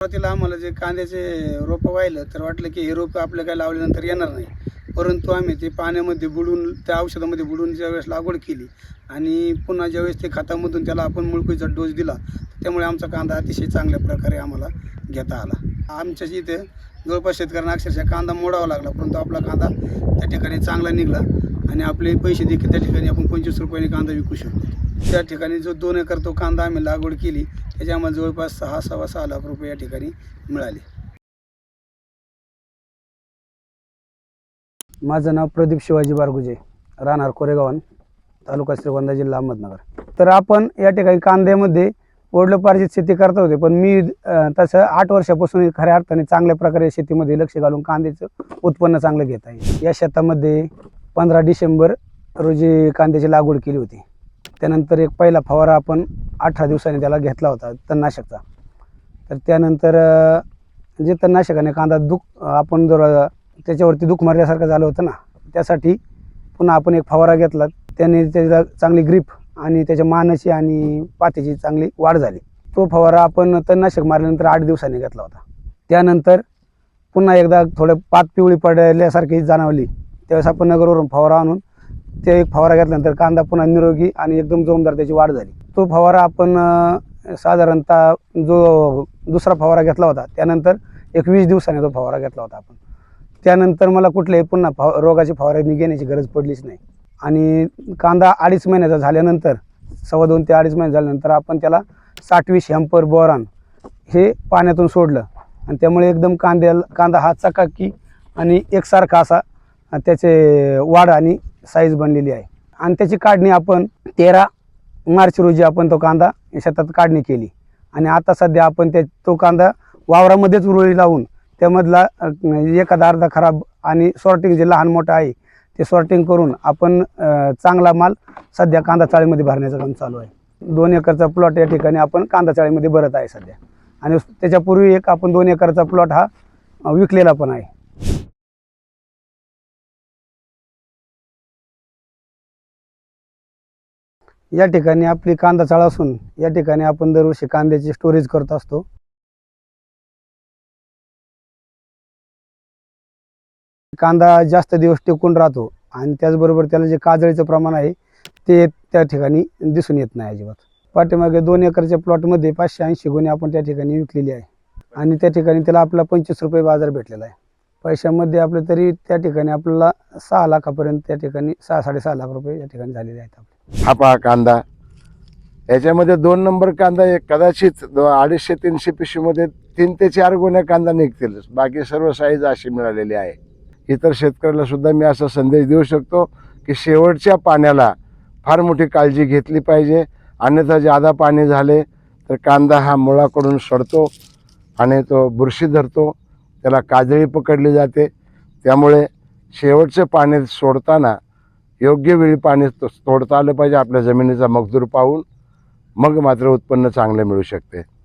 सुरुवातीला आम्हाला जे कांद्याचे रोपं वाहिलं तर वाटलं की हे रोपं आपलं काय लावल्यानंतर येणार नाही. परंतु आम्ही ते पाण्यामध्ये बुडून त्या औषधामध्ये बुडून ज्यावेळेस लागवड केली आणि पुन्हा ज्यावेळेस ते खतामधून त्याला आपण मुळकुईचा डोस दिला त्यामुळे आमचा कांदा अतिशय चांगल्या प्रकारे आम्हाला घेता आला. आमच्या इथे जवळपास शेतकऱ्यांना अक्षरशः कांदा मोडावा लागला परंतु आपला कांदा त्या ठिकाणी चांगला निघला आणि आपले पैसे देखील त्या ठिकाणी आपण पंचवीस रुपयाने कांदा विकू शकतो. त्या ठिकाणी जो दोन एकर तो कांदा आम्ही लागवड केली याची आम्हाला जवळपास सहा सव्वा सहा लाख रुपये या ठिकाणी मिळाले. माझं नाव प्रदीप शिवाजी बारगुजे राहणार कोरेगावन तालुका श्रीगोंदा जिल्हा अहमदनगर. तर आपण या ठिकाणी कांद्यामध्ये वडिलोपार्जित शेती करत होते पण मी तसं आठ वर्षापासून खऱ्या अर्थाने चांगल्या प्रकारे शेतीमध्ये लक्ष घालून कांद्याचं उत्पन्न चांगलं घेत आहे. या शेतामध्ये पंधरा डिसेंबर रोजी कांद्याची लागवड केली होती. त्यानंतर एक पहिला फवारा आपण अठरा दिवसांनी त्याला घेतला होता तणनाशकचा तर त्यानंतर जे तणनाशकाने कांदा दुख आपण जर त्याच्यावरती दुःख मारल्यासारखं झालं होतं ना त्यासाठी पुन्हा आपण एक फवारा घेतला. त्याने त्याला चांगली ग्रीप आणि त्याच्या मानाची आणि पातीची चांगली वाढ झाली. तो फवारा आपण तणनाशक मारल्यानंतर आठ दिवसांनी घेतला होता. त्यानंतर पुन्हा एकदा थोडं पात पिवळी पडल्यासारखी जाणवली. त्यावेळेस आपण नगरवरून फवारा आणून ते एक फवारा घेतल्यानंतर कांदा पुन्हा निरोगी आणि एकदम जोमदार त्याची वाढ झाली. तो फवारा आपण साधारणतः जो दुसरा फवारा घेतला होता त्यानंतर एक वीस तो फवारा घेतला होता आपण. त्यानंतर मला कुठल्याही पुन्हा फव रोगाची फवारणी घेण्याची गरज पडलीच नाही. आणि कांदा अडीच महिन्याचा झाल्यानंतर सव्वा दोन ते अडीच महिने झाल्यानंतर आपण त्याला साठवीस हॅम्पर बोरान हे पाण्यातून सोडलं. आणि त्यामुळे एकदम कांद्याला कांदा हा चकाकी आणि एकसारखा असा त्याचे वाढ आणि साईज बनलेली आहे. आणि त्याची काढणी आपण तेरा मार्च रोजी आपण तो कांदा शेतात काढणी केली. आणि आता सध्या आपण त्या तो कांदा वावरामध्येच उरळी लावून त्यामधला एखादा अर्धा खराब आणि सॉर्टिंग जे लहान मोठं आहे ते सॉर्टिंग करून आपण चांगला माल सध्या कांदा चाळीमध्ये भरण्याचं काम चालू आहे. दोन एकरचा प्लॉट या ठिकाणी आपण कांदा चाळीमध्ये भरत आहे सध्या. आणि त्याच्यापूर्वी एक आपण दोन एकरचा प्लॉट हा विकलेला पण आहे. या ठिकाणी आपली कांदा चाळ असून या ठिकाणी आपण दरवर्षी कांद्याची स्टोरेज करत असतो. कांदा जास्त दिवस टिकून राहतो आणि त्याचबरोबर त्याला जे काजळीचं प्रमाण आहे ते त्या ठिकाणी दिसून येत नाही अजिबात. पाठीमागे दोन एकरच्या प्लॉटमध्ये पाचशे ऐंशी गुणे आपण त्या ठिकाणी विकलेली आहे. आणि त्या ठिकाणी त्याला आपला पंचवीस रुपये बाजार भेटलेला आहे. पैशामध्ये आपलं तरी त्या ठिकाणी आपल्याला सहा लाखापर्यंत त्या ठिकाणी सहा साडेसहा लाख रुपये या ठिकाणी झालेले आहेत आपले. हा पहा कांदा. याच्यामध्ये दोन नंबर कांदा एक कदाचित अडीचशे तीनशे पिशवीमध्ये तीन ते चार गुन्हे कांदा निघतीलच बाकी सर्व साईज अशी मिळालेली आहे. इतर शेतकऱ्याला सुद्धा मी असा संदेश देऊ शकतो की शेवटच्या पाण्याला फार मोठी काळजी घेतली पाहिजे. अन्यथा जादा पाणी झाले तर कांदा हा मुळाकडून सडतो आणि तो बुरशी धरतो. त्याला काजळी पकडली जाते. त्यामुळे शेवटचं पाणी सोडताना योग्य वेळी पाणी तो- सोडता आलं पाहिजे. आपल्या जमिनीचा मजदूर पाहून मग मात्र उत्पन्न चांगलं मिळू शकते.